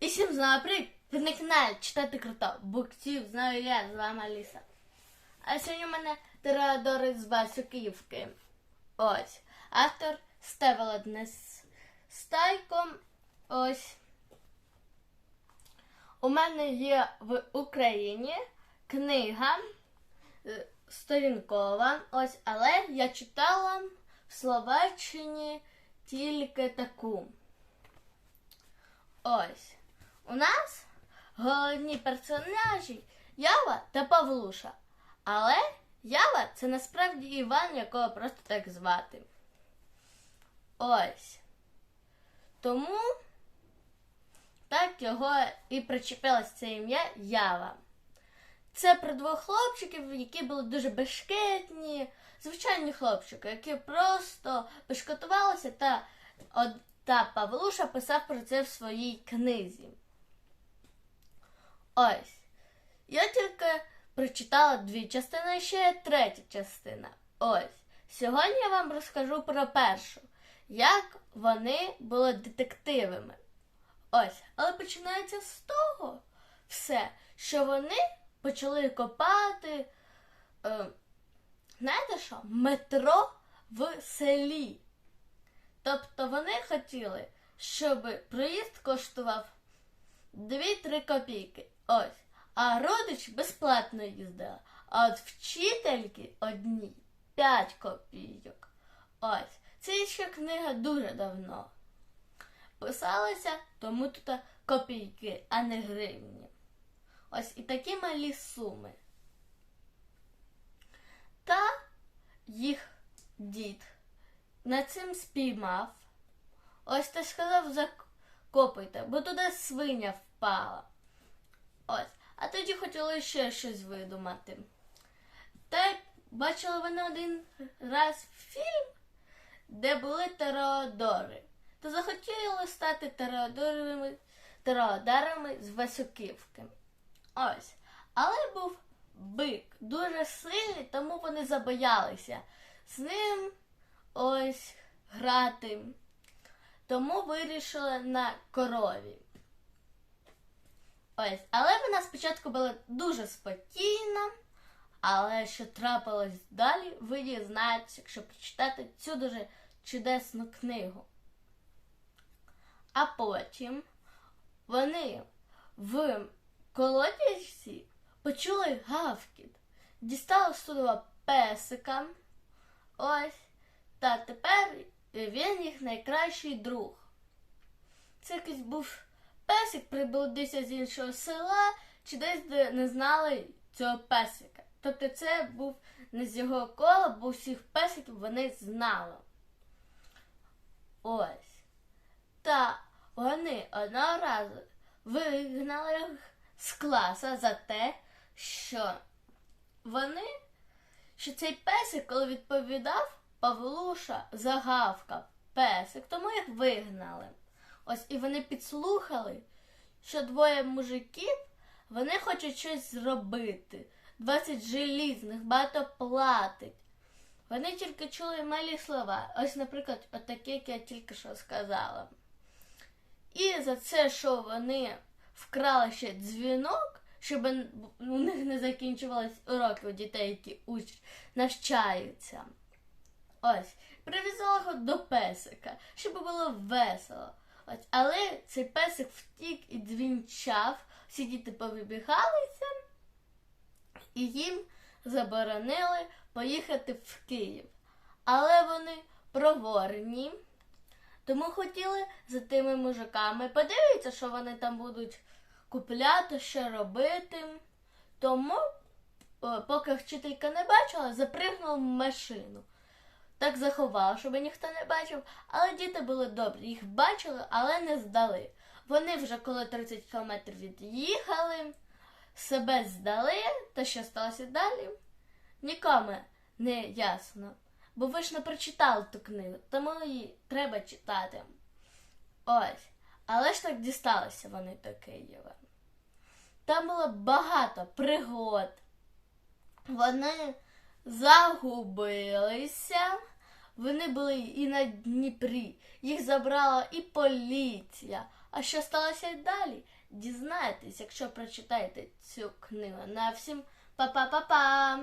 І всім знаю привіт! Ви на каналі читати круто. Буктів знаю я, з вами Аліса. А сьогодні у мене Теодор з Васюківки. Ось. Автор Стеволод Стайко. Ось. У мене є в Україні книга е, сторінкова. Ось, але я читала в Словаччині тільки таку. Ось. У нас головні персонажі Ява та Павлуша. Але Ява це насправді Іван, якого просто так звати. Ось. Тому так його і причепилось це ім'я Ява. Це про двох хлопчиків, які були дуже бешкетні, звичайні хлопчики, які просто бешкетувалися та та Павлуша писав про це в своїй книзі. Ось. Я тільки прочитала дві частини, ще є третя частина. Ось. Сьогодні я вам розкажу про першу, як вони були детективами. Ось, але починається з того все, що вони почали копати, е, знаєте що, метро в селі. Тобто вони хотіли, щоб проїзд коштував 2-3 копійки. Ось. А родич безплатно їздила. А от вчительки одні 5 копійок. Ось. Це ще книга дуже давно. Писалася, тому тут копійки, а не гривні. Ось і такі малі суми. Та їх дід на цим спіймав. Ось ти сказав, закопуйте, бо туди свиня впала. Ось. А тоді хотіли ще щось видумати. Та бачили вони один раз фільм, де були тереодори. То захотіли стати тереодорами, тереодарами з Васюківки. Ось. Але був бик дуже сильний, тому вони забоялися з ним ось грати. Тому вирішили на корові. Ось, але вона спочатку була дуже спокійна, але що трапилось далі, ви дізнаєтесь, якщо прочитати цю дуже чудесну книгу. А потім вони в колодязі почули гавкіт, дістали з песика. Ось, та тепер він їх найкращий друг. Це якийсь був песик прибудився з іншого села, чи десь де не знали цього песика. Тобто це був не з його кола, бо всіх песиків вони знали. Ось. Та вони одного разу вигнали їх з класа за те, що вони, що цей песик, коли відповідав, Павлуша загавкав песик, тому їх вигнали. Ось і вони підслухали, що двоє мужиків вони хочуть щось зробити. 20 желізних, багато платить. Вони тільки чули малі слова. Ось, наприклад, отакі, як я тільки що сказала. І за це, що вони вкрали ще дзвінок, щоб у них не закінчувались уроки у дітей, які уч... навчаються. Ось, прив'язала його до песика, щоб було весело. Ось, але цей песик втік і дзвінчав, всі діти повибігалися, і їм заборонили поїхати в Київ. Але вони проворні, тому хотіли за тими мужиками подивитися, що вони там будуть купляти, що робити. Тому, поки вчителька не бачила, запригнув в машину. Так заховав, щоб ніхто не бачив, але діти були добрі, їх бачили, але не здали. Вони вже коли 30 кілометрів від'їхали, себе здали, та що сталося далі, нікому не ясно. Бо ви ж не прочитали ту книгу, тому її треба читати. Ось. Але ж так дісталися вони до Києва. Там було багато пригод. Вони загубилися. Вони були і на Дніпрі. Їх забрала і поліція. А що сталося далі? Дізнаєтесь, якщо прочитаєте цю книгу. На всім па-па-па-па!